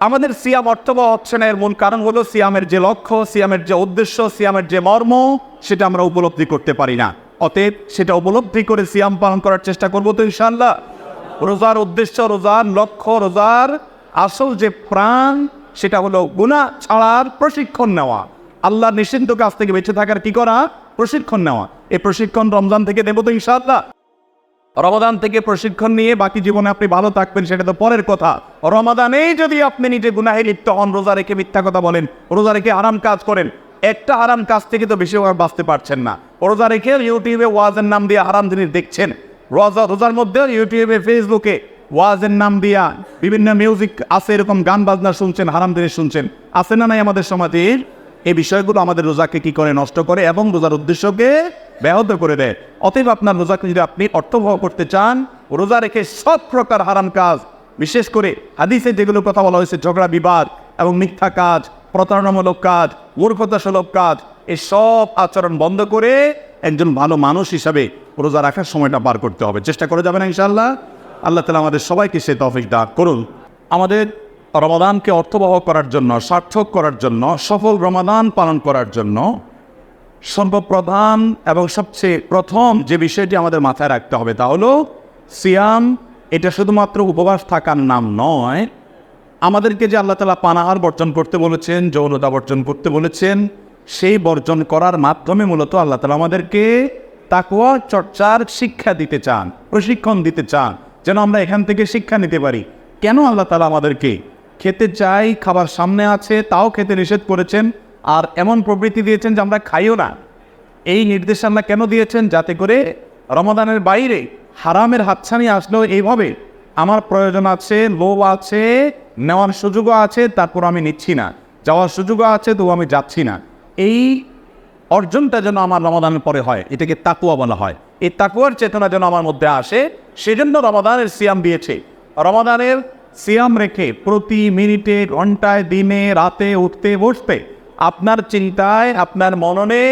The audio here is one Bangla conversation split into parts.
আমাদের সিয়াম অর্থবহ হচ্ছে না এর মূল কারণ হলো সিয়ামের যে লক্ষ্য, সিয়ামের যে উদ্দেশ্য, সিয়ামের যে মর্ম, সেটা আমরা উপলব্ধি করতে পারি না। অতএব সেটা উপলব্ধি করে সিয়াম পালন করার চেষ্টা করব তো ইনশাল্লাহ রোজার উদ্দেশ্য, রোজার লক্ষ্য, রোজার আসল যে প্রাণ, সেটা হলো গুণা ছাড়ার প্রশিক্ষণ নেওয়া। আল্লাহ নিষিদ্ধ কাছ থেকে বেঁচে থাকার কি করা? প্রশিক্ষণ নেওয়া। এই প্রশিক্ষণ রমজান থেকে দেবো তো ইনশাআল্লাহ। রমাদান থেকে প্রশিক্ষণ নিয়ে বাকি জীবনে আপনি ভালো থাকবেন, সেটা তো পরের কথা। রমাদানেই যদি আপনি নিজে গুনাহে লিপ্ত হন, রোজা রেখে মিথ্যা কথা বলেন, রোজা রেখে আরাম কাজ করেন, একটা আরাম কাজ থেকে তো বেশি বাঁচতে পারছেন না। রোজা রেখে ইউটিউবে ওয়াজের নাম দিয়ে আরাম জিনিস দেখছেন। রোজা, রোজার মধ্যে ইউটিউবে, ফেসবুকে ওয়াজের নাম দিয়া বিভিন্ন মিউজিক আছে, এরকম গান বাজনা শুনছেন, হারাম জিনিস শুনছেন। আছে না নাই আমাদের সমাজের? এই বিষয়গুলো আমাদের রোজাকে কি করে নষ্ট করে এবং রোজার উদ্দেশ্যকে ব্যাহত করে দেয়। অতএব আপনার রোজাকে যদি আপনি অর্থবহ করতে চান, রোজা রেখে সব প্রকার হারাম কাজ, বিশেষ করে হাদিসে যেগুলো কথা বলা হয়েছে, ঝগড়া, বিবাদ এবং মিথ্যা কাজ, প্রতারণামূলক কাজ, মূর্খতাসুলভ কাজ এই সব আচরণ বন্ধ করে একজন ভালো মানুষ হিসাবে রোজা রাখার সময়টা পার করতে হবে। চেষ্টা করে যাবেন ইনশাআল্লাহ? আল্লাহ তালা আমাদের সবাইকে সে তফিক দান করুন। আমাদের রমাদানকে অর্থবহ করার জন্য, সার্থক করার জন্য, সফল রমাদান পালন করার জন্য সর্বপ্রধান এবং সবচেয়ে প্রথম যে বিষয়টি আমাদের মাথায় রাখতে হবে তা হলো সিয়াম, এটা শুধুমাত্র উপবাস থাকার নাম নয়। আমাদেরকে যে আল্লাহ তালা পানাহার বর্জন করতে বলেছেন, যৌনতা বর্জন করতে বলেছেন, সেই বর্জন করার মাধ্যমে মূলত আল্লাহ তালা আমাদেরকে তাকুয়া চর্চার শিক্ষা দিতে চান, প্রশিক্ষণ দিতে চান, যেন আমরা এখান থেকে শিক্ষা নিতে পারি। কেন আল্লাহ তালা আমাদেরকে খেতে চাই, খাবার সামনে আছে, তাও খেতে নিষেধ করেছেন? আর এমন প্রবৃত্তি দিয়েছেন যে আমরা খাইও না। এই নির্দেশ আল্লাহ কেন দিয়েছেন? যাতে করে রমাদানের বাইরে হারামের হাতছানি আসলেও এইভাবে আমার প্রয়োজন আছে, লোভ আছে, নেওয়ার সুযোগও আছে, তারপর আমি নিচ্ছি না। যাওয়ার সুযোগও আছে, তবু আমি যাচ্ছি না। এই অর্জনটা যেন আমার রমাদানের পরে হয়, এটাকে তাকুয়া বলা হয়। এই তাকুয়ার চেতনা যেন আমার মধ্যে আসে, সেজন্য রমাদানের সিয়াম দিয়েছে। রমাদানের সিয়াম রেখে প্রতি মিনিটে ঘন্টায়, দিনে, রাতে, উঠতে, বসতে আপনার চিন্তায়, আপনার মননে,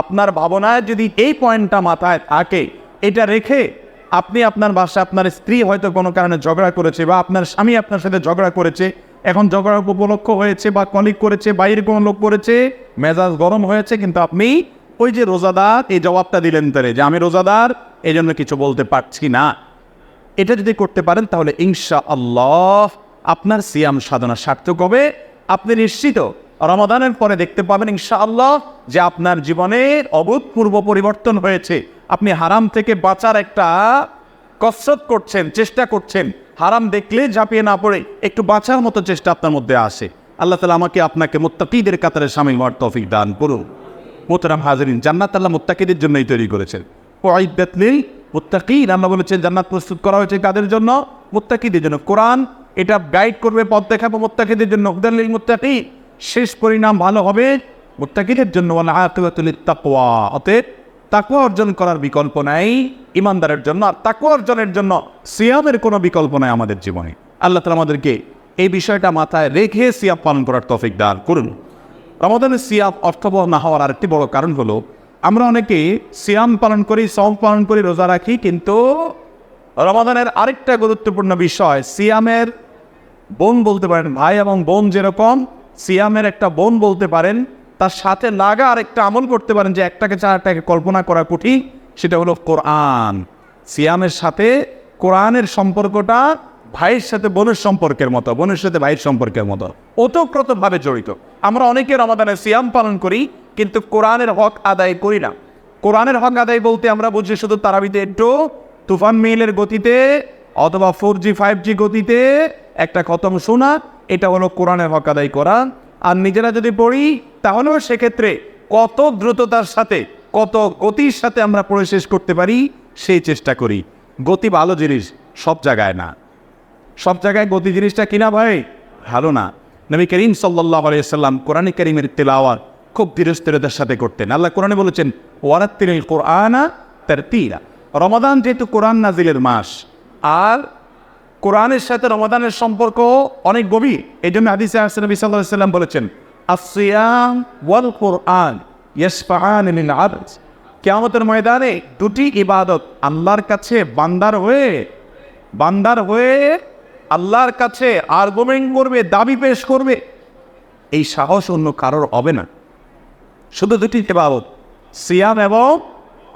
আপনার ভাবনায় যদি এই পয়েন্টটা মাথায় থাকে, এটা রেখে আপনি আপনার বাসায় আপনার স্ত্রী হয়তো কোনো কারণে ঝগড়া করেছে বা আপনার স্বামী আপনার সাথে ঝগড়া করেছে, এখন ঝগড়া উপলক্ষ হয়েছে বা কলিক করেছে বাইরে কোনো লোক করেছে, মেজাজ গরম হয়েছে, কিন্তু আপনি ওই যে রোজাদার, এই জবাবটা দিলেন তারে যে আমি রোজাদার এই জন্য কিছু বলতে পারছি না। এটা যদি করতে পারেন তাহলে ইনশা আল্লাহ আপনার সিয়াম সাধনা সার্থক হবে। আপনি নিশ্চিত রমাদানের পরে দেখতে পাবেন ইনশা আল্লাহ যে আপনার জীবনের অভূতপূর্ব পরিবর্তন হয়েছে। আপনি হারাম থেকে বাঁচার একটা কসরত করছেন, চেষ্টা করছেন। হারাম দেখলে ঝাঁপিয়ে না পড়ে, একটু বাঁচার মতো চেষ্টা আপনার মধ্যে আসে। আল্লাহ তালা আমাকে আপনাকে মোত্তাকিদের কাতারে সামিল হওয়ার তৌফিক দান করুন মোতরাম হাজরিন, জান্নাত আল্লাহ মুত্তাকিদের জন্যই তৈরি করেছেন। ওয়াইদাতলিল মুত্তাকিন, আল্লাহ বলেছেন, জান্নাত প্রস্তুত করা হয়েছে কাদের জন্য? মুত্তাকিদের জন্য। কোরআন এটা গাইড করবে, পথ দেখাবো মুত্তাকিদের জন্য। হুদাল্লিল মুত্তাকি শেষ পরিণাম ভালো হবে। মুত্তাকিদের জন্য তাকওয়া অতএব তাকুয়া অর্জন করার বিকল্প নাই। ইমানদারের জন্য আর তাকুয়া অর্জনের জন্য সিয়ামের কোনো বিকল্প নাই আমাদের জীবনে। আল্লাহ তালা আমাদেরকে এই বিষয়টা মাথায় রেখে সিয়াম পালন করার তফিক দান করুন। রমাদানের সিয়াম অর্থবহ না হওয়ার আরেকটি বড় কারণ হলো, আমরা অনেকে সিয়াম পালন করি সম পালন করি, রোজা রাখি, কিন্তু রমাদানের আরেকটা গুরুত্বপূর্ণ বিষয়, সিয়ামের বোন বলতে পারেন ভাই এবং বোন যেরকম সিয়ামের একটা বোন বলতে পারেন, তার সাথে লাগা আর একটা আমল করতে পারেন যে একটাকে চারটাকে কল্পনা করা কঠিন সেটা হলো কোরআন। সিয়ামের সাথে কোরআনের সম্পর্কটা ভাইয়ের সাথে বোনের সম্পর্কের মতো, বোনের সাথে ভাইয়ের সম্পর্কের মতো। ওতপ্রোতভাবে জড়িত। আমরা অনেকে রমাদানে সিয়াম পালন করি, কিন্তু কোরআনের হক আদায় করি না। কোরআনের হক আদায় বলতে আমরা বুঝি শুধু তারাবিতে একটু তুফান মেইলের গতিতে অথবা ফোর জি, ফাইভ জি গতিতে একটা খতম শোনা এটা হলো কোরআনের হক আদায় করা। আর নিজেরা যদি পড়ি, তাহলেও সেক্ষেত্রে কত দ্রুততার সাথে, কত গতির সাথে আমরা পড়ে শেষ করতে পারি, সেই চেষ্টা করি। গতি ভালো জিনিস সব জায়গায় না। সব জায়গায় গতি জিনিসটা কিনা ভাই? ভালো না। নবী করিম সাল্লাহ আলিয়াল্লাম কোরআনে করিমের তেলাওয়াত খুব ধীরস্থিরতার সাথে করতেন। আল্লাহ কোরআনে বলেছেন ওয়ারাত্তিল কোরআনা তার তিরা রমাদান যেহেতু কোরআন নাজিলের মাস, আর কোরআনের সাথে রমাদানের সম্পর্ক অনেক গভীর। এই জন্য হাদিসে আসছে নবী সাল্লাহ সাল্লাম বলেছেন আসিয়াম ওয়াল কোরআন ইয়াসফাহান কেয়ামতের ময়দানে দুটি ইবাদত আল্লাহর কাছে বান্দার হয়ে বান্দার হয়ে আল্লাহর কাছে আর্গুমেন্ট করবে, দাবি পেশ করবে। এই সাহস অন্য কারোর হবে না। শুধু দুটি ইবাদত, সিয়াম এবং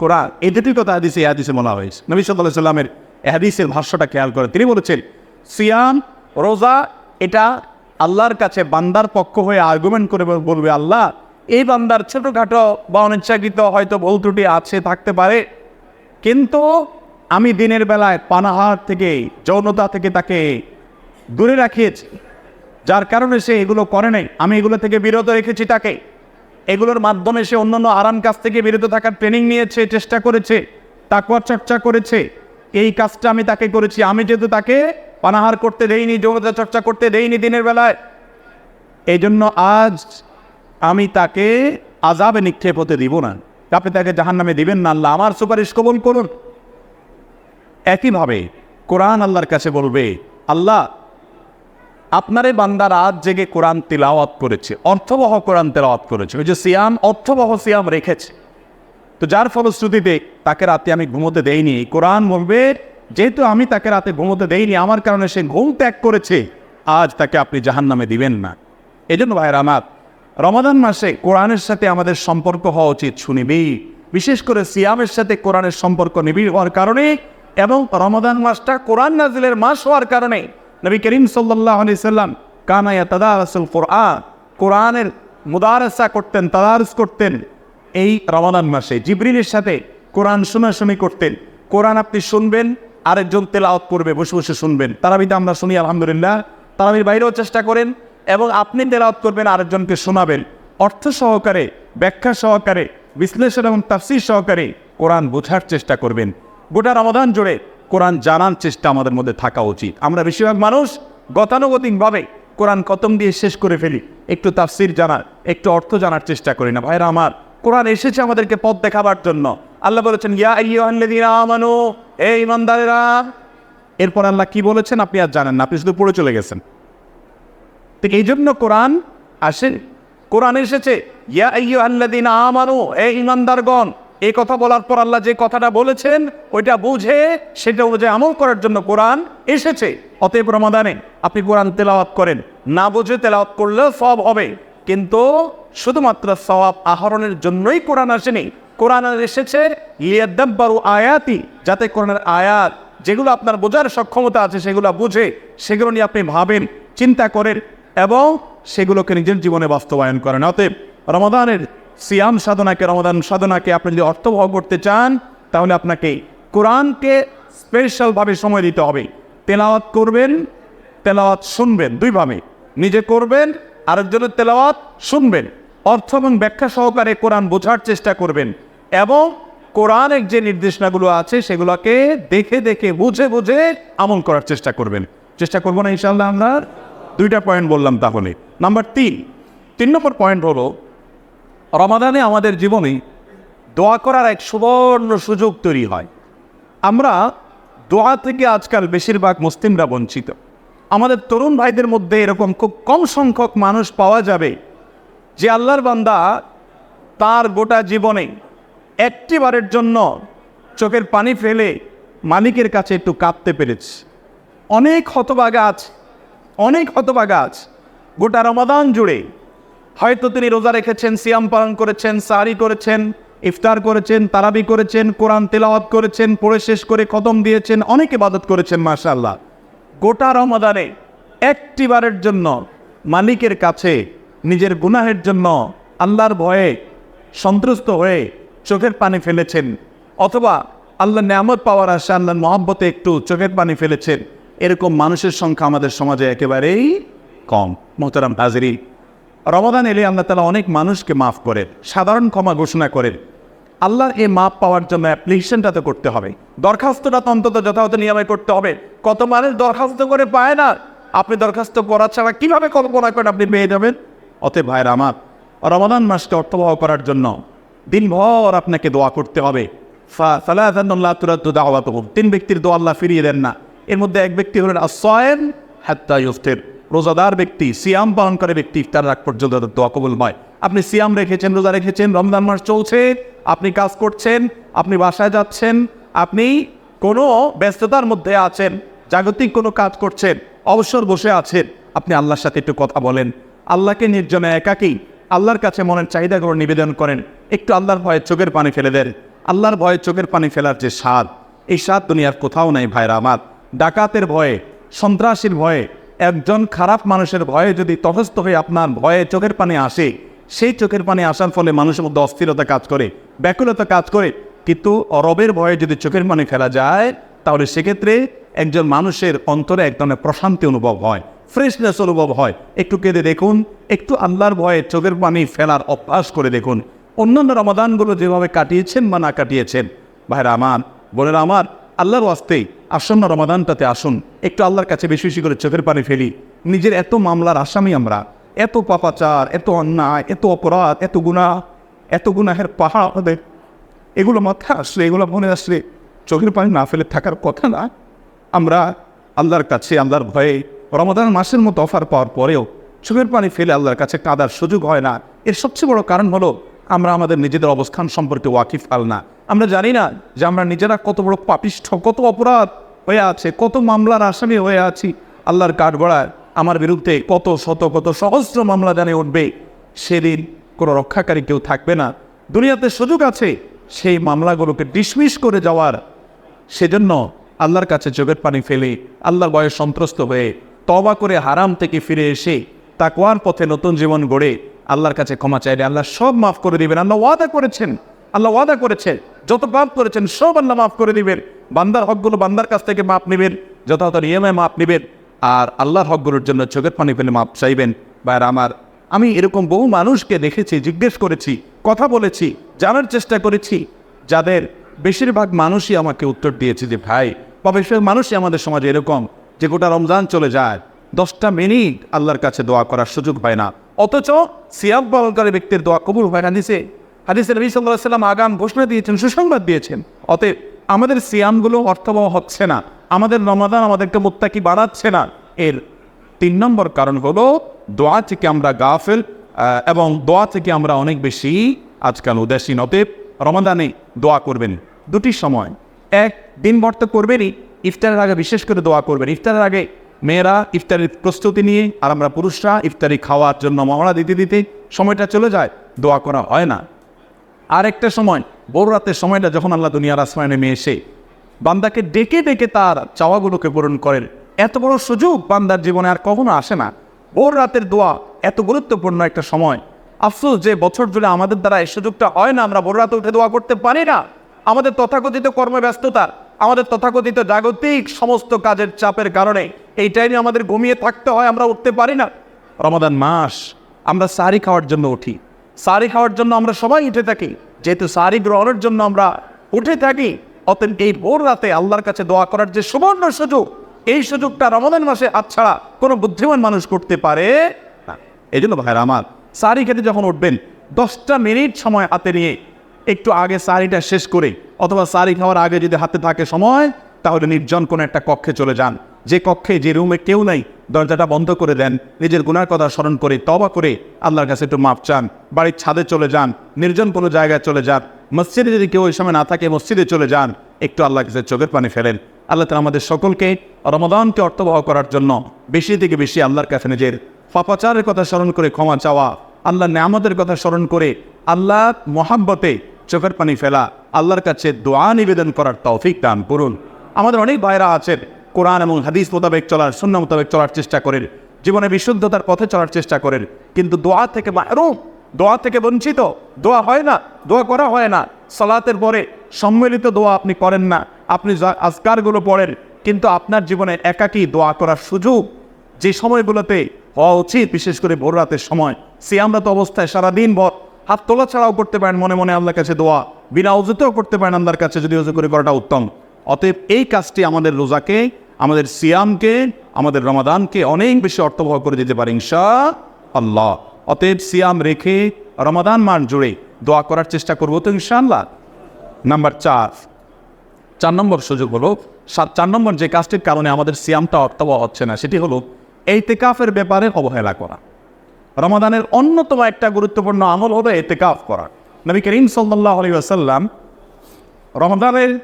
কোরআন। এই দুটি কথা এই হাদিসে বলা হয়েছে। নবী সাল্লাহ সাল্লামের হাদিসের ভাষ্যটা খেয়াল করে তিনি বলেছেন, সিয়াম, রোজা, এটা আল্লাহর কাছে বান্দার পক্ষ হয়ে আর্গুমেন্ট করে বলবে আল্লাহ, এই বান্দার ছোটোখাটো বা অনিচ্ছাকৃত হয়তো ভুল ত্রুটি আছে, থাকতে পারে। কিন্তু আমি দিনের বেলায় পানাহার থেকে, যৌনতা থেকে তাকে দূরে রাখিয়েছি। যার কারণে সে এগুলো করে নাই। আমি এগুলো থেকে বিরত রেখেছি তাকে। এগুলোর মাধ্যমে সে অন্যান্য আরাম কাজ থেকে বিরত থাকার ট্রেনিং নিয়েছে, চেষ্টা করেছে তাকুয়ার চর্চা করেছে। এই কাজটা আমি তাকে করেছি। আমি যেহেতু তাকে পানাহার করতে দেইনি, যৌনতা চর্চা করতে দেইনি দিনের বেলায় এই জন্য আজ আমি তাকে আজাবে নিক্ষেপ হতে দিব না। আপনি তাকে জাহান নামে দিবেন না, আল্লাহ আমার সুপারিশ কবল করুন। একইভাবে কোরআন আল্লাহর কাছে বলবে, আল্লাহ, আপনারে বান্দার আজ জেগে কোরআন তিলাওয়াত করেছে, অর্থবহ কোরআন তেলাওয়াত করেছে। ওই যে সিয়াম, অর্থবহ সিয়াম রেখেছে। তো যার ফলশ্রুতিতে তাকে রাতে আমি ঘুমোতে দেইনি। কোরআন বলবে, যেহেতু আমি তাকে রাতে ঘুমোতে দেইনি, আমার কারণে সে ঘুম ত্যাগ করেছে, আজ তাকে আপনি জাহান নামে দিবেন না। এই জন্য ভাইয়ের আমার, রমাদান মাসে কোরআনের সাথে আমাদের সম্পর্ক হওয়া উচিত শুনিবি। বিশেষ করে সিয়ামের সাথে কোরআনের সম্পর্ক নিবিড় হওয়ার কারণে এবং রমাদান মাসটা কোরআন নাজিলের মাস হওয়ার কারণে। নবী করিম সাল্লাহ আলি সাল্লাম কানায়া তাদা রসুল কোরআন কোরআনের মুদারসা করতেন তাদারস করতেন। এই রমাদান মাসে জিবরিলের সাথে কোরআন শোনাশুনি করতেন। কোরআন আপনি শুনবেন, আরেকজন তেলাওয়াত করবে, বসে বসে শুনবেন। তারাবিতে আমরা শুনি, আলহামদুলিল্লাহ। তারাবির বাইরেও চেষ্টা করেন এবং আপনি তেলাওয়াত করবেন, আরেকজনকে শোনাবেন। অর্থ সহকারে, ব্যাখ্যা সহকারে, বিশ্লেষণ এবং তাফসির সহকারে কোরআন বোঝার চেষ্টা করবেন। গোটা রমাদান জুড়ে কোরআন জানার চেষ্টা আমাদের মধ্যে থাকা উচিত। আমরা বেশিরভাগ মানুষ গতানুগতিকভাবে কোরআন কতম দিয়ে শেষ করে ফেলি, একটু তাফসির জানার, একটু অর্থ জানার চেষ্টা করি না। ভাইরা আমার কোরআন এসেছে আমাদেরকে পথ দেখাবার জন্য। আল্লাহ বলেছেন, ইয়া আইয়ুহাল্লাযীনা আমানু হে ঈমানদারেরা এরপর আল্লাহ কি বলেছেন আপনি আর জানেন না, আপনি শুধু পড়ে চলে গেছেন। তো এই জন্য কোরআন আসে, কোরআন এসেছে, ইয়া আইয়ুহাল্লাযীনা আমানু হে ঈমানদারগণ এই কথা বলার পর আল্লাহ যে কথাটা বলেছেন, ওইটা বুঝে, সেটা অনুযায়ী আমল করার জন্য কোরআন এসেছে। অতএব রমাদানে আপনি কোরআন তেলাওয়াত করেন। না বুঝে তেলাওয়াত করলে সব হবে, কিন্তু শুধুমাত্র সওয়াব আহরণের জন্যই কোরআন আসেনি। কোরআন এসেছে লিয়াদ্দাব্বারু আয়াতি, যাতে কোরআনের আয়াত যেগুলো আপনার বোঝার সক্ষমতা আছে সেগুলো বুঝে, সেগুলো নিয়ে আপনি ভাবেন, চিন্তা করেন এবং সেগুলোকে নিজের জীবনে বাস্তবায়ন করেন। অতএব রমাদানের সিয়াম সাধনাকে, রমাদান সাধনাকে আপনি যদি অর্থবহ করতে চান, তাহলে আপনাকে কোরআনকে স্পেশালভাবে সময় দিতে হবে। তেলাওয়াত করবেন, তেলাওয়াত শুনবেন, দুইভাবে। নিজে করবেন, আরেকজনের তেলাওয়াত শুনবেন। অর্থ এবং ব্যাখ্যা সহকারে কোরআন বোঝার চেষ্টা করবেন এবং কোরআনের যে নির্দেশনাগুলো আছে সেগুলোকে দেখে দেখে বুঝে বুঝে আমল করার চেষ্টা করবেন। চেষ্টা করব না ইনশাল্লাহ আমরা দুইটা পয়েন্ট বললাম তাহলে। নাম্বার তিন। তিন নম্বর পয়েন্ট হলো, রমাদানে আমাদের জীবনে দোয়া করার এক সুবর্ণ সুযোগ তৈরি হয়। আমরা দোয়া থেকে আজকাল বেশিরভাগ মুসলিমরা বঞ্চিত। আমাদের তরুণ ভাইদের মধ্যে এরকম খুব কম সংখ্যক মানুষ পাওয়া যাবে যে আল্লাহর বান্দা তার গোটা জীবনে একটিবারের জন্য চোখের পানি ফেলে মালিকের কাছে একটু কাঁপতে পেরেছে। অনেক হতবাগা আছে, অনেক হতবাগা আছে। গোটা রমাদান জুড়ে হয়তো তিনি রোজা রেখেছেন, সিয়াম পালন করেছেন সারি করেছেন, ইফতার করেছেন, তারাবি করেছেন, কোরআন তেলাওয়াত করেছেন, পড়ে শেষ করে কদম দিয়েছেন, অনেক ইবাদত করেছেন, মাশাআল্লাহ। গোটা রমাদানে একটিবারের জন্য মালিকের কাছে নিজের গুনাহের জন্য আল্লাহর ভয়ে সন্ত্রস্ত হয়ে চোখের পানি ফেলেছেন। অথবা আল্লাহ নিয়ামত পাওয়ার আশা, আল্লাহর মহব্বতে একটু চোখের পানি ফেলেছেন। এরকম মানুষের সংখ্যা আমাদের সমাজে একেবারেই কম। মোহতারাম হাজিরি, রমাদান এলে আল্লাহ তালা অনেক মানুষকে মাফ করেন, সাধারণ ক্ষমা ঘোষণা করেন। আল্লাহর এই মাপ পাওয়ার জন্য অ্যাপ্লিকেশনটা তো করতে হবে। দরখাস্তটা তো অন্তত যথাযথ নিয়মে করতে হবে। কত মানুষ দরখাস্ত করে পায় না। আপনি দরখাস্ত করা ছাড়া কীভাবে কল্পনা করেন আপনি পেয়ে যাবেন? অতএব ভাইয়ের আমার, রমাদান মাসকে অর্থবহ করার জন্য দিনভর আপনাকে দোয়া করতে হবে। তিন ব্যক্তির দোয়া আল্লাহ ফিরিয়ে দেন না। এর মধ্যে এক ব্যক্তি হলেন আসয়েম হাত্তা ইফতির রোজাদার ব্যক্তি, সিয়াম পালন করে ব্যক্তি ইফতার রাখ পর্যন্ত দোয়া কবুল হয় আপনি সিয়াম রেখেছেন, রোজা রেখেছেন, রমজান মাস চলছে, আপনি কাজ করছেন, আপনি বাসায় যাচ্ছেন, আপনি কোনো ব্যস্ততার মধ্যে আছেন, জাগতিক কোনো কাজ করছেন, অবসর বসে আছেন, আপনি আল্লাহর সাথে একটু কথা বলেন। আল্লাহকে নির্জনে একাকী আল্লাহর কাছে মনের চাহিদাগুলো নিবেদন করেন। একটু আল্লাহর ভয়ে চোখের পানি ফেলে দেন। আল্লাহর ভয়ে চোখের পানি ফেলার যে স্বাদ, এই স্বাদ দুনিয়ার কোথাও নাই ভাইরা আমার। ডাকাতের ভয়ে, সন্ত্রাসীর ভয়ে, একজন খারাপ মানুষের ভয়ে যদি তটস্থ হয়ে আপনার ভয়ে চোখের পানি আসে, সেই চোখের পানি আসার ফলে মানুষের মধ্যে অস্থিরতা কাজ করে, ব্যাকুলতা কাজ করে। কিন্তু অরবের ভয়ে যদি চোখের পানি ফেলা যায়, তাহলে সেক্ষেত্রে একজন মানুষের অন্তরে এক ধরনের প্রশান্তি অনুভব হয়। ফ্রেশনেস অনুভব হয়। একটু কেঁদে দেখুন, একটু আল্লাহর ভয়ে চোখের পানি ফেলার অভ্যাস করে দেখুন। অন্যান্য রমাদানগুলো যেভাবে কাটিয়েছেন বা না কাটিয়েছেন। ভাইরা আমার, বোনেরা আমার, আল্লাহর ওয়াস্তেই আসন্ন রমাদানটাতে আসুন। একটু আল্লাহর কাছে বেশি বেশি করে চোখের পানি ফেলি। নিজের এত মামলার আসামি আমরা, এত পাপাচার, এত অন্যায়, এত অপরাধ, এত গুণা এত গুনাহের পাহাড়। এগুলো মাথায় আসলে, এগুলো মনে আসলে চোখের পানি না ফেলে থাকার কথা না। আমরা আল্লাহর কাছে, আল্লাহর ভয়ে রমাদান মাসের মতো অফার পাওয়ার পরেও চোখের পানি ফেলে আল্লাহর কাছে কাদার সুযোগ হয় না। এর সবচেয়ে বড় কারণ হলো আমরা আমাদের নিজেদের অবস্থান সম্পর্কে ওয়াকিফ আল না আমরা জানি না যে আমরা নিজেরা কত বড় পাপিষ্ঠ, কত অপরাধ হয়ে আছে, কত মামলার আসামি হয়ে আছি। আল্লাহর কাঠগড়ায় আমার বিরুদ্ধে কত শত, কত সহস্র মামলা জানে উঠবে। সেদিন কোনো রক্ষাকারী কেউ থাকবে না। দুনিয়াতে সুযোগ আছে সেই মামলাগুলোকে ডিসমিস করে যাওয়ার। সেজন্য আল্লাহর কাছে চোখের পানি ফেলে আল্লাহর বয়স সন্ত্রস্ত হয়ে তবা করে হারাম থেকে ফিরে এসে তাকওয়ার পথে নতুন জীবন গড়ে আল্লাহর কাছে ক্ষমা চাইলে আল্লাহ সব মাফ করে দিবেন। আল্লাহ ওয়াদা করেছেন। আল্লাহ ওয়াদা করেছেন। যত পাপ করেছেন, সব আল্লাহ মাফ করে দিবেন। বান্দার হকগুলো বান্দার কাছ থেকে মাপ নেবেন, যথাযথ নিয়মে মাপ নেবেন, আর আল্লাহর হকগুলোর জন্য চোখের পানি ফেলে মাপ চাইবেন। বাইর আমার, আমি এরকম বহু মানুষকে দেখেছি, জিজ্ঞেস করেছি, কথা বলেছি, জানার চেষ্টা করেছি, যাদের বেশিরভাগ মানুষই আমাকে উত্তর দিয়েছে যে, ভাই বা বেশিরভাগ মানুষই আমাদের সমাজে এরকম। যে গোটা রমজান চলে যায়। দশটা মিনিট আল্লাহর কাছে দোয়া করার সুযোগ হয় না। অথচ সিয়াব পালনকারী ব্যক্তির দোয়া কবুল হয় হাদিসে। হাদিসে নবী সাল্লাহ সাল্লাম আগাম ঘোষণা দিয়েছেন, সুসংবাদ দিয়েছেন। অতএব আমাদের সিয়ামগুলো অর্থবহ হচ্ছে না। আমাদের রমাদান আমাদেরকে মোত্তাকি বাড়াচ্ছে না। এর তিন নম্বর কারণ হলো দোয়া থেকে আমরা গাফেল এবং দোয়া থেকে আমরা অনেক বেশি আজকাল উদাসীন। অতএব রমাদানে দোয়া করবেন। দুটি সময়। এক দিনভর তো করবেনই। ইফতারের আগে বিশেষ করে দোয়া করবেন। ইফতারের আগে মেয়েরা ইফতারের প্রস্তুতি নিয়ে আর আমরা পুরুষরা ইফতারি খাওয়ার জন্য মহড়া দিতে দিতে সময়টা চলে যায়, দোয়া করা হয় না। আর একটা সময় বড় রাতের সময়টা যখন আল্লাহ দুনিয়ার আসমায় নেমে এসে বান্দাকে ডেকে ডেকে তার চাওয়াগুলোকে পূরণ করেন। এত বড় সুযোগ বান্দার জীবনে আর কখনো আসে না। ভোর রাতের দোয়া এত গুরুত্বপূর্ণ একটা সময়। আফসোস যে বছর জুড়ে আমাদের দ্বারা এই সুযোগটা হয় না, আমরা ভোর রাতে উঠে দোয়া করতে পারি না। আমাদের তথাকথিত কর্মব্যস্ততা আমাদের তথাকথিত জাগতিক সমস্ত কাজের চাপের কারণে এই টাইমে আমাদের ঘুমিয়ে থাকতে হয়, আমরা উঠতে পারি না। রমাদান মাস, আমরা সারি খাওয়ার জন্য উঠি। সারি খাওয়ার জন্য আমরা সবাই উঠে থাকি। যেহেতু সারি গ্রহণের জন্য আমরা উঠে থাকি, অতএব এই ভোর রাতে আল্লাহর কাছে দোয়া করার যে সুবর্ণ সুযোগ, এই সুযোগটা রমাদান মাসে হাতছাড়া কোনো বুদ্ধিমান মানুষ করতে পারে না। এই জন্য ভাইরা আমার সারি খেতে যখন উঠবেন, দশটা মিনিট সময় হাতে নিয়ে একটু আগে সারিটা শেষ করে অথবা সারি খাওয়ার আগে যদি হাতে থাকে সময়, তাহলে নির্জন কোনো একটা কক্ষে চলে যান। যে কক্ষে, যে রুমে কেউ নাই, দরজাটা বন্ধ করে দেন, নিজের গুনার কথা স্মরণ করে তবা করে আল্লাহর কাছে একটু মাপ চান, বাড়ির ছাদে চলে যান, নির্জন কোনো জায়গায় চলে যান, মসজিদে যদি কেউ ওই সময় না থাকে, মসজিদে চলে যান, একটু আল্লাহর কাছে চোখের পানি ফেলেন। আল্লাহ তালা আমাদের সকলকে রমাদানকে অর্থবহ করার জন্য বেশি থেকে বেশি আল্লাহর কাছে নিজের পাপাচারের কথা স্মরণ করে ক্ষমা চাওয়া আল্লাহ নামতের কথা স্মরণ করে আল্লাহ মহাব্বতে চোখের পানি ফেলা, আল্লাহর কাছে দোয়া নিবেদন করার তৌফিক দান করুন। আমাদের অনেক ভাইরা আছেন, কোরআন এবং হাদিস মোতাবেক চলার শূন্য মোতাবেক চলার চেষ্টা করেন, জীবনে বিশুদ্ধতার পথে চলার চেষ্টা করেন, কিন্তু দোয়া থেকে মাহরুম, দোয়া থেকে বঞ্চিত, দোয়া হয় না, দোয়া করা হয় না। সালাতের পরে সম্মিলিত দোয়া আপনি করেন না, আপনি আজকারগুলো পড়েন, কিন্তু আপনার জীবনে একাকী দোয়া করার সুযোগ, যে সময়গুলোতে হওয়া উচিত, বিশেষ করে ভোর রাতের সময়। সিয়ামরত অবস্থায় সারাদিন ভর হাত তোলা ছাড়াও করতে পারেন, মনে মনে আল্লাহর কাছে দোয়া। বিনা উজুতেও করতে পারেন আল্লাহর কাছে, যদি অজু করে করাটা উত্তম। অতএব এই কাজটি আমাদের রোজাকে, আমাদের সিয়ামকে, আমাদের রমাদানকে অনেক বেশি অর্থবহ করে দিতে পারে ইনশা আল্লাহ অতএব সিয়াম রেখে রমাদান মান জুড়ে দোয়া করার চেষ্টা করব তো, ইনশাআল্লাহ। নাম্বার চার। চার নম্বর সুযোগ হলো, সাত, চার নম্বর যে কাজটির কারণে আমাদের সিয়ামটা অর্থবহ হচ্ছে না, সেটি হলো এই তেকাফের ব্যাপারে অবহেলা করা। রমাদানের অন্যতম একটা গুরুত্বপূর্ণ আমল হলো এতেকাফ করা। নবী করিম সাল্লাহ আলী আসাল্লাম রমাদানের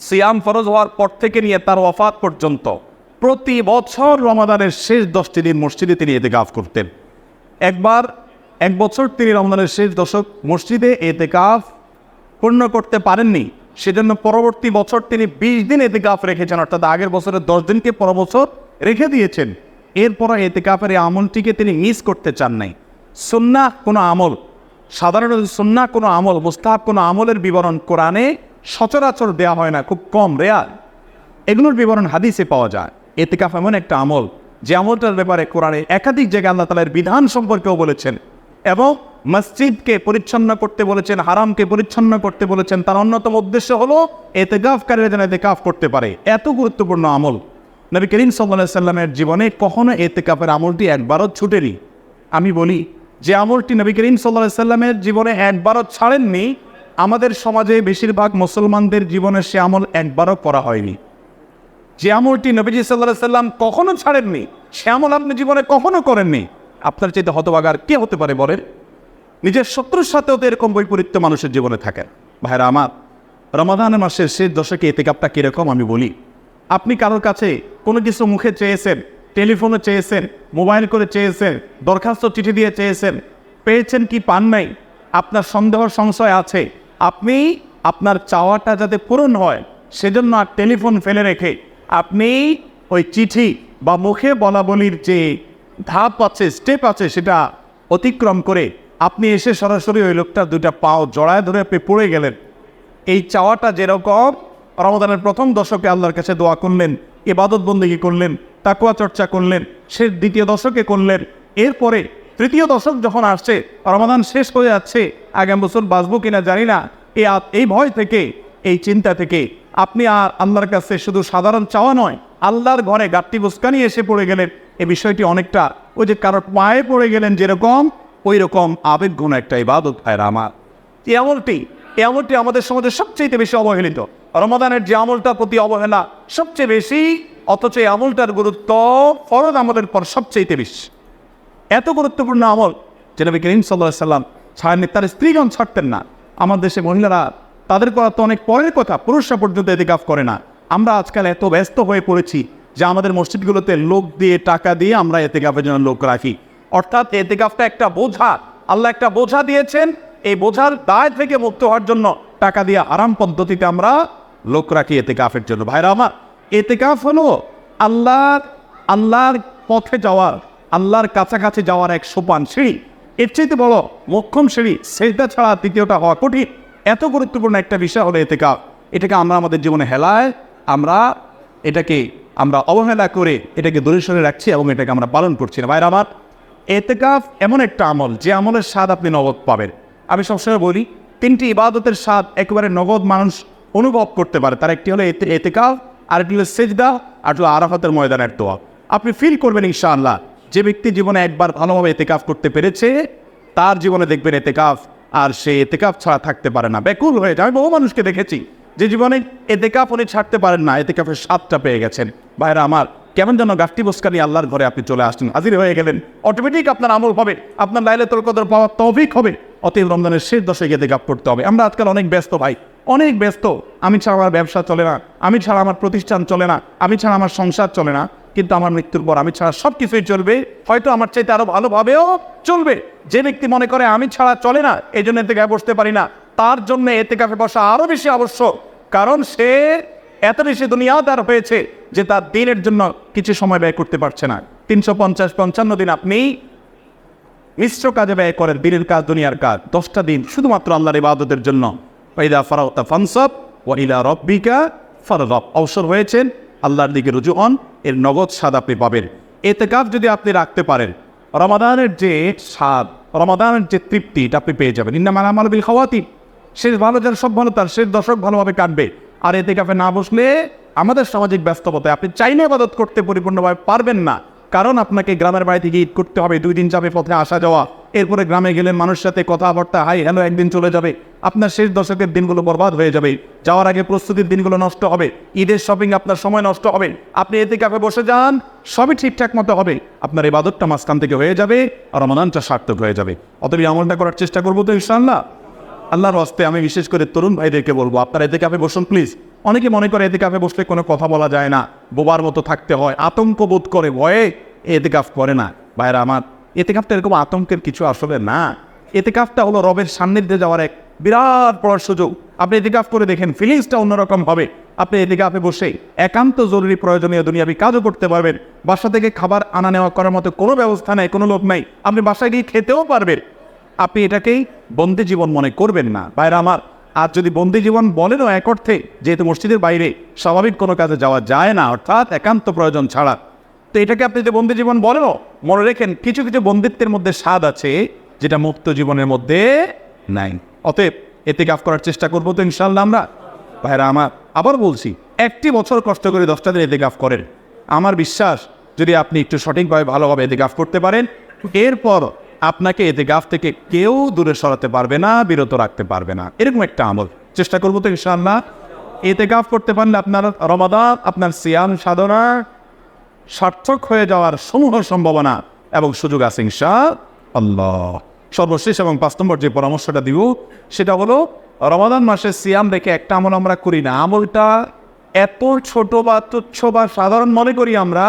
সিয়াম ফরজ হওয়ার পর থেকে নিয়ে তার ওয়াফাত পর্যন্ত প্রতি বছর রমাদানের শেষ দশটি দিন মসজিদে তিনি এতে এতেকাফ করতেন। একবার, এক বছর তিনি রমজানের শেষ দশক মসজিদে এতে এতেকাফ পূর্ণ করতে পারেননি। সেজন্য পরবর্তী বছর তিনি বিশ দিন এতে এতেকাফ রেখেছেন, অর্থাৎ আগের বছরের দশ দিনকে পর বছর রেখে দিয়েছেন। এরপর এতেকাফের এই আমলটিকে তিনি মিস করতে চান নাই। সুন্না কোনো আমল, সাধারণত সুন্না কোনো আমল, মুস্তাহাব কোনো আমলের বিবরণ কোরআনে সচরাচর দেওয়া হয় না, খুব কম, রেয়ার। এগুলোর বিবরণ হাদিসে পাওয়া যায়। এতেকাফ এমন একটা আমল, যে আমলটার ব্যাপারে কোরআনে একাধিক জায়গায় আল্লাহ তালার বিধান সম্পর্কেও বলেছেন এবং মসজিদকে পরিচ্ছন্ন করতে বলেছেন, হারামকে পরিচ্ছন্ন করতে বলেছেন। তার অন্যতম উদ্দেশ্য হলো এতেকাফকারীরা যেন এতেকাফ করতে পারে। এত গুরুত্বপূর্ণ আমল। নবী করিম সাল্লাহ সাল্লামের জীবনে কখনো এতেকাফের আমলটি একবারও ছুটেনি। আমি বলি, যে আমলটি নবী করিম সাল্লাহ সাল্লামের জীবনে একবারও ছাড়েননি, আমাদের সমাজে বেশিরভাগ মুসলমানদের জীবনে সে আমল একবারও করা হয়নি। যে আমলটি নবীজি সাল্লাহ সাল্লাম কখনো ছাড়েননি, সে আমল আপনি জীবনে কখনো করেননি। আপনার চাইতে হতবাগার কে হতে পারে বলেন? নিজের শত্রুর সাথেও তো এরকম বৈপরীত্য মানুষের জীবনে থাকেন ভাইরা আমার রমাদান মাসের শেষ দশকে এতেকাপটা কীরকম আমি বলি আপনি কারোর কাছে কোনো কিছু মুখে চেয়েছেন, টেলিফোনে চেয়েছেন, মোবাইল করে চেয়েছেন, দরখাস্ত চিঠি দিয়ে চেয়েছেন, পেয়েছেন কি পান নাই, আপনার সন্দেহ, সংশয় আছে, আপনি আপনার চাওয়াটা যাতে পূরণ হয়, সেজন্য আর টেলিফোন ফেলে রেখে আপনি ওই চিঠি বা মুখে বলা বলির যে ধাপ আছে স্টেপ আছে, সেটা অতিক্রম করে আপনি এসে সরাসরি ওই লোকটার দুটা পাও জড়ায় ধরে আপনি পড়ে গেলেন। এই চাওয়াটা যেরকম রমদানের প্রথম দশকে আল্লাহর কাছে দোয়া করলেন, ইবাদত বন্দিগি করলেন তাকুয়া চর্চা করলেন, সে দ্বিতীয় দশকে করলেন। এরপরে তৃতীয় দশক যখন আসছে, রমাদান শেষ হয়ে যাচ্ছে, আগামী বছর বাঁচবো কিনা জানি না। এই এই ভয় থেকে, এই চিন্তা থেকে আপনি আর আল্লাহর কাছে শুধু সাধারণ চাওয়া নয়, আল্লাহর ঘরে গাঠটি বুস্কানি এসে পড়ে গেলেন। এই বিষয়টি অনেকটা ওই যে কারোর পায়ে পড়ে গেলেন যেরকম, ওই রকম আবেগ আবেগঘন একটা ইবাদত, ভাইরা আমার। এই আমলটি আমলটি আমাদের সমাজে সবচেয়ে বেশি অবহেলিত। রমাদানের যে আমলটার প্রতি অবহেলা সবচেয়ে বেশি, অথচ এই আমলটার গুরুত্ব ফরজ আমলের পর সবচেয়ে বেশি। এত গুরুত্বপূর্ণ আমল যে নবী করিম সাল্লাহ সাল্লাম ছাড়েননি, তার স্ত্রীগণ ছাড়তেন না। আমার দেশে মহিলারা, তাদের করা তো অনেক পরের কথা, পুরুষরা পর্যন্ত এতেকাফ করে না। আমরা আজকাল এত ব্যস্ত হয়ে পড়েছি যে আমাদের মসজিদগুলোতে লোক দিয়ে, টাকা দিয়ে আমরা এতেকাফের জন্য লোক রাখি। অর্থাৎ এতেকাফটা একটা বোঝা। আল্লাহ একটা বোঝা দিয়েছেন, এই বোঝার দায় থেকে মুক্ত হওয়ার জন্য টাকা দিয়ে আরাম পদ্ধতিতে আমরা লোক রাখি এতেকাফের জন্য। ভাইরা আমার, এতেকাফ হলো আল্লাহর আল্লাহর পথে যাওয়ার, আল্লাহর কাছাকাছি যাওয়ার এক সোপান সিঁড়ি। এর চাইতে বড় মক্ষম সিঁড়ি, সেটা ছাড়া দ্বিতীয়টা হওয়া কঠিন। এত গুরুত্বপূর্ণ একটা বিষয় হলো এতেকাফ। এটাকে আমরা আমাদের জীবনে হেলায়, আমরা এটাকে, আমরা অবহেলা করে এটাকে দূরে সরে রাখছি এবং এটাকে আমরা পালন করছি না। ভাইরা আমার, এতেকাফ এমন একটা আমল, যে আমলের স্বাদ আপনি নগদ পাবেন। আমি সবসময় বলি, তিনটি ইবাদতের স্বাদ একেবারে নগদ মানুষ অনুভব করতে পারে। তার একটি হলো এতে এতেকাফ, আরেকটি হলো সেজদা আর হলো আরাফাতের ময়দানের দোয়া। আপনি ফিল করবেন ইনশাআল্লাহ, যে ব্যক্তি জীবনে একবার ভালোভাবে এতেকাফ করতে পেরেছে, তার জীবনে দেখবেন এতেকাফ, আর সে এতেকাফ ছাড়া থাকতে পারে না। ব্যাকুল হয়ে যায়। আমি বহু মানুষকে দেখেছি, যে জীবনে এতেকাফ উনি ছাড়তে পারেন না, এতেকাফের স্বাদটা পেয়ে গেছেন। ভাইরা আমার, কেমন যেন গাছটি বসকানি আল্লাহর ঘরে আপনি চলে আসছেন। হাজির হয়ে গেলেন। অটোমেটিক আপনার আমল হবে, আপনার লাইলে তোর কদর পাওয়ার তৌফিক হবে। অতএব রমজানের শেষ দশে এতেকাফ করতে হবে। আমরা আজকাল অনেক ব্যস্ত ভাই। অনেক ব্যস্ত। আমি ছাড়া আমার ব্যবসা চলে না। আমি ছাড়া আমার প্রতিষ্ঠান চলে না। আমি ছাড়া আমার সংসার চলে না। কিন্তু আমার মৃত্যুর পর আমি ছাড়া সব কিছুই চলবে। হয়তো আমার চাইতে আরও ভালোভাবেও চলবে। যে ব্যক্তি মনে করে আমি ছাড়া চলে না, এই জন্য এতে গায়ে বসতে পারি না। তার জন্য এতে কাফে বসা আরও বেশি আবশ্যক। কারণ সে এত বেশি দুনিয়াদার হয়েছে যে তার দিনের জন্য কিছু সময় ব্যয় করতে পারছে না। তিনশো পঞ্চাশ পঞ্চান্ন দিন আপনি মিশ্র কাজে ব্যয় করেন দিনের কাজ, দুনিয়ার কাজ। দশটা দিন শুধুমাত্র আল্লাহর ইবাদতের জন্য। ওইদা ফারাউতা ফানসব ওয়াইলা রব্বিকা ফারব অবসর হয়েছেন, আল্লাহর দিকে রুজু হন, এর নগদ স্বাদ আপনি পাবেন। এতে কাজ যদি আপনি রাখতে পারেন, রমাদানের যে স্বাদ, রমাদানের যে তৃপ্তি, এটা আপনি পেয়ে যাবেন। ইন্না মানামাল বিল খাওয়াতি শেষ ভালো যার সব ভালো, তার শেষ দশক ভালোভাবে কাটবে। আর এতে কাপে না বসলে আমাদের সামাজিক ব্যস্ততায় আপনি চাইলে আবাদত করতে পরিপূর্ণভাবে পারবেন না। কারণ আপনাকে গ্রামের বাড়ি থেকে ঈদ করতে হবে, দুই দিন যাবে পথে আসা যাওয়া। এরপরে গ্রামে গেলেন মানুষের সাথে কথাবার্তা, হাই, হ্যালো, একদিন চলে যাবে। আপনার শেষ দশকের দিনগুলো বরবাদ হয়ে যাবে। যাওয়ার আগে প্রস্তুতির দিনগুলো নষ্ট হবে। ঈদের শপিং আপনার সময় নষ্ট হবে। আপনি এতে কাপে বসে যান, সবই ঠিকঠাক মতো হবে। আপনার এই বাদতটা মাঝখান থেকে হয়ে যাবে, আর রমাদানটা সার্থক হয়ে যাবে। অতবি আমলটা করার চেষ্টা করব তো ইনশাল্লাহ আল্লাহর হস্তে আমি বিশেষ করে তরুণ ভাইদেরকে বলব, আপনারা এতে কাপে বসুন প্লিজ অনেকে মনে করে এতে কাপে বসলে কোনো কথা বলা যায় না, বোবার মতো থাকতে হয়, আতঙ্ক বোধ করে, ভয়ে এতে কাপ করে না। ভাইরা আমার এতে কাপটা এরকম আতঙ্কের কিছু আসলে না। এতে কাপটা হলো রবের সান্নিধ্যে যাওয়ার এক বিরাট বড় সুযোগ। আপনি এতে কাপ করে দেখেন ফিলিংসটা অন্যরকম হবে। আপনি এতে কাপে বসে একান্ত জরুরি প্রয়োজনীয় দুনিয়াবি কাজও করতে পারবেন। বাসা থেকে খাবার আনা নেওয়া করার মতো কোনো ব্যবস্থা নেই, কোনো লোক নাই। আপনি বাসায় গিয়ে খেতেও পারবেন। আপনি এটাকেই বন্দি জীবন মনে করবেন না। বাইরে আমার আর যদি বন্দি জীবন বলেনও এক অর্থে, যেহেতু মসজিদের বাইরে স্বাভাবিক কোনো কাজে যাওয়া যায় না, অর্থাৎ একান্ত প্রয়োজন ছাড়া। তো এটাকে আপনি যে বন্দি জীবন বলেনও, মনে রেখেন কিছু কিছু বন্দিত্বের মধ্যে স্বাদ আছে, যেটা মুক্ত জীবনের মধ্যে নাই। অতএব এতে কাফ করার চেষ্টা করব তো ইনশাল্লাহ আমরা। ভাইরা আমার, আবার বলছি, একটি বছর কষ্ট করে দশটা দিন এতে গাফ করেন। আমার বিশ্বাস, যদি আপনি একটু সঠিকভাবে ভালোভাবে এতে গাফ করতে পারেন, এরপর আপনাকে এতে গাফ থেকে কেউ দূরে সরাতে পারবে না, বিরত রাখতে পারবে না। এরকম একটা আমল। চেষ্টা করব তো ইনশাআল্লাহ। এতে গাফ করতে পারলে আপনার রমাদান, আপনার সিয়াম সাধনা সার্থক হয়ে যাওয়ার সমূহ সম্ভাবনা এবং সুযোগ আছে ইনশা আল্লাহ সর্বশেষ এবং পাঁচ নম্বর যে পরামর্শটা দিব, সেটা হলো রমাদান মাসে সিয়াম রেখে একটা আমল আমরা করি না। আমলটা এত ছোট বা তুচ্ছ বা সাধারণ মনে করি আমরা,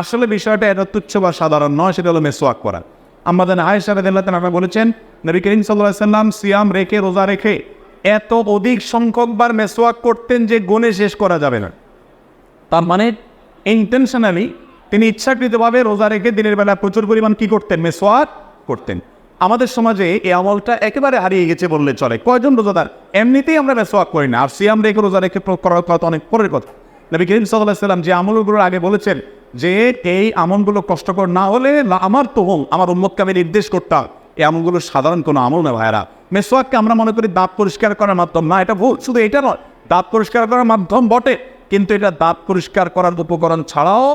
আসলে বিষয়টা এত তুচ্ছ বা সাধারণ নয়, সেটা হলো মেসোয়াক করা আমাদের আয়েশা রাদিয়াল্লাহু তাআলা বলেছেন, নবী করিম সাল্লাম সিয়াম রেখে, রোজা রেখে এত অধিক সংখ্যকবার মেসোয়াক করতেন যে গুণে শেষ করা যাবে না। তার মানে ইন্টেনশনালি তিনি ইচ্ছাকৃতভাবে রোজা রেখে দিনের বেলা প্রচুর পরিমাণ কি করতেন? মেসোয়াক করতেন। আমাদের সমাজে এই আমলটা একেবারে হারিয়ে গেছে বললে চলে। কয়জন রোজাদার? এমনিতেই আমরা মেসোয়াক করি না। আর সিয়াম রেখে, রোজা রেখে করার কথা অনেক পরের কথা। নবী করিম সাল্লাহ সাল্লাম যে আমলগুলোর আগে বলেছেন যে এই আমলগুলো কষ্টকর না হলে আমার তো হোম আমার উম্মতকে আমি নির্দেশ করতাম। এই আমলগুলো সাধারণ কোনো আমল না ভাইরা মেসোয়াককে আমরা মনে করি দাঁত পরিষ্কার করার মাধ্যম না, এটা ভুল, শুধু এটা নয়। দাঁত পরিষ্কার করার মাধ্যম বটে, কিন্তু এটা দাঁত পরিষ্কার করার উপকরণ ছাড়াও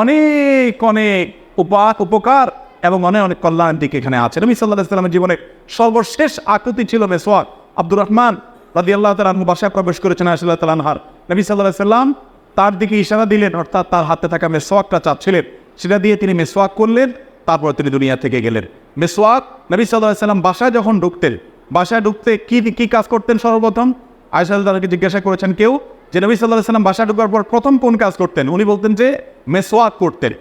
অনেক অনেক উপা উপকার এবং অনেক অনেক কল্যাণের দিক এখানে আছে। নবী সাল্লাহ সাল্লামের জীবনে সর্বশেষ আকৃতি ছিল মেসোয়াক আব্দুর রহমান রাদি আল্লাহ তালু বাসায় প্রবেশ করেছেন আসাল্লাহ তালানহার নবী সাল্লাহ সাল্লাম তার দিকে ইশারা দিলেন, অর্থাৎ তার হাতে থাকা মেসোয়াকটা চাচ্ছিলেন। সেটা দিয়ে তিনি মেসোয়াক করলেন, তারপর তিনি দুনিয়া থেকে গেলেন। মেসোয়াক নবী সাল্লাহ সাল্লাম বাসায় যখন ঢুকতেন, বাসায় ঢুকতে কি কি কাজ করতেন সর্বপ্রথম? আয়সা তাদেরকে জিজ্ঞাসা করেছেন কেউ যে নবী সাল্লাহ সাল্লাম বাসায় ঢুকার পর প্রথম কোন কাজ করতেন? উনি বলতেন যে মেসোয়াক করতেন।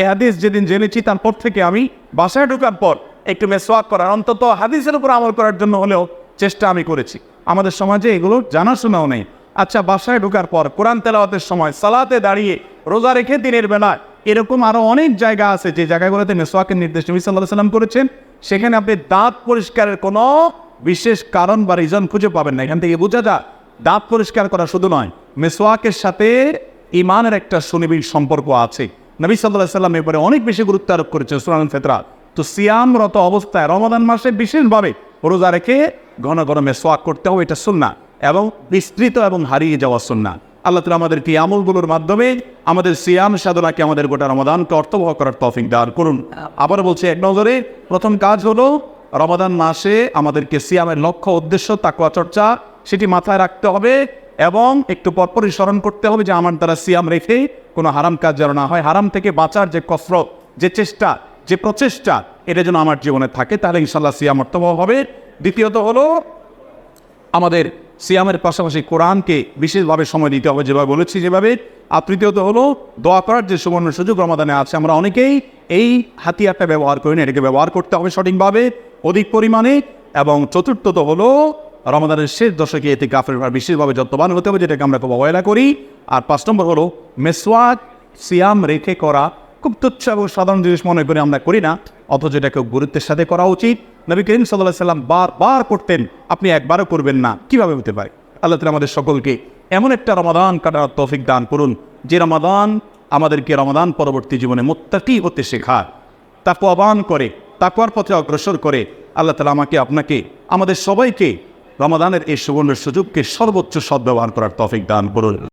এ হাদিস যেদিন জেনেছি, তারপর থেকে আমি বাসায় ঢোকার পর একটু মেসোয়াক করার, অন্তত হাদিসের উপর আমল করার জন্য হলেও চেষ্টা আমি করেছি। আমাদের সমাজে এগুলো জানাশোনাও নেই। আচ্ছা বাসায় ঢোকার পর কোরআন তেলাওয়াতের সময় সালাতে দাঁড়িয়ে রোজা রেখে দিনের বেলায় এরকম আরও অনেক জায়গা আছে যে জায়গাগুলোতে মেসোয়াকের নির্দেশ নবী সাল্লাহ সাল্লাম করেছেন। সেখানে আপনি দাঁত পরিষ্কারের কোনো বিশেষ কারণ বা রিজন খুঁজে পাবেন না। এখান থেকে বোঝা যায়, দাঁত পরিষ্কার করা শুধু নয় মেসোয়াকের সাথে ইমানের একটা সুনিবিড় সম্পর্ক আছে। নবী সাল্লাহ সাল্লাম এরপরে অনেক বেশি গুরুত্ব আরোপ করেছে সুরান ফেতরা তো সিয়ামরত অবস্থায় রমাদান মাসে বিশেষভাবে রোজা রেখে ঘন ঘন মেসোয়াক করতে হবে, এটা সুন্না এবং বিস্তৃত এবং হারিয়ে যাওয়া সুন্না আল্লাহ তালা আমাদেরকে এই আমলগুলোর মাধ্যমে আমাদের সিয়াম সাধনাকে আমাদের গোটা রমাদানকে অর্থবহ করার তফিক দান করুন। আবার বলছি এক নজরে, প্রথম কাজ হলো, রমাদান মাসে আমাদেরকে সিয়ামের লক্ষ্য, উদ্দেশ্য তাকুয়া চর্চা, সেটি মাথায় রাখতে হবে এবং একটু পরপরই স্মরণ করতে হবে যে আমার দ্বারা সিয়াম রেখে কোনো হারাম কাজ যেন না হয়। হারাম থেকে বাঁচার যে কসরত, যে চেষ্টা, যে প্রচেষ্টা, এটা যেন আমার জীবনে থাকে, তাহলে ইনশাল্লাহ সিয়াম অর্থবহ হবে। দ্বিতীয়ত হলো, আমাদের সিয়ামের পাশাপাশি কোরআনকে বিশেষভাবে সময় দিতে হবে, যেভাবে বলেছি, যেভাবে আর তৃতীয়ত হলো, দোয়া করার যে সুবর্ণ সুযোগ রমাদানে আছে, আমরা অনেকেই এই হাতিয়ারটা ব্যবহার করি না, এটাকে ব্যবহার করতে হবে সঠিকভাবে অধিক পরিমাণে, এবং চতুর্থত হলো রমাদানের শেষ দশকে এতে ভার বিশেষভাবে যত্নবান হতে হবে, যেটাকে আমরা খুব অবহেলা করি। আর পাঁচ নম্বর হলো, মেসওয়াক সিয়াম রেখে করা খুব তুচ্ছ এবং সাধারণ জিনিস মনে করে আমরা করি না, অথচ এটা খুব গুরুত্বের সাথে করা উচিত। নবী করিম সাল্লাহ সাল্লাম বারবার করতেন আপনি একবারও করবেন না। কীভাবে হতে পারে? আল্লাহ তালা আমাদের সকলকে এমন একটা রমাদান কাটার তৌফিক দান করুন, যে রমাদান আমাদেরকে রমাদান পরবর্তী জীবনে মোত্তাকি হতে শেখায়। তাকে আহ্বান করে তা তাকুয়ার পথে অগ্রসর করে, আল্লাহ তালা আমাকে, আপনাকে, আমাদের সবাইকে রমাদানের এই সুবর্ণ সুযোগকে সর্বোচ্চ সদ্ব্যবহার করার তফিক দান করুন।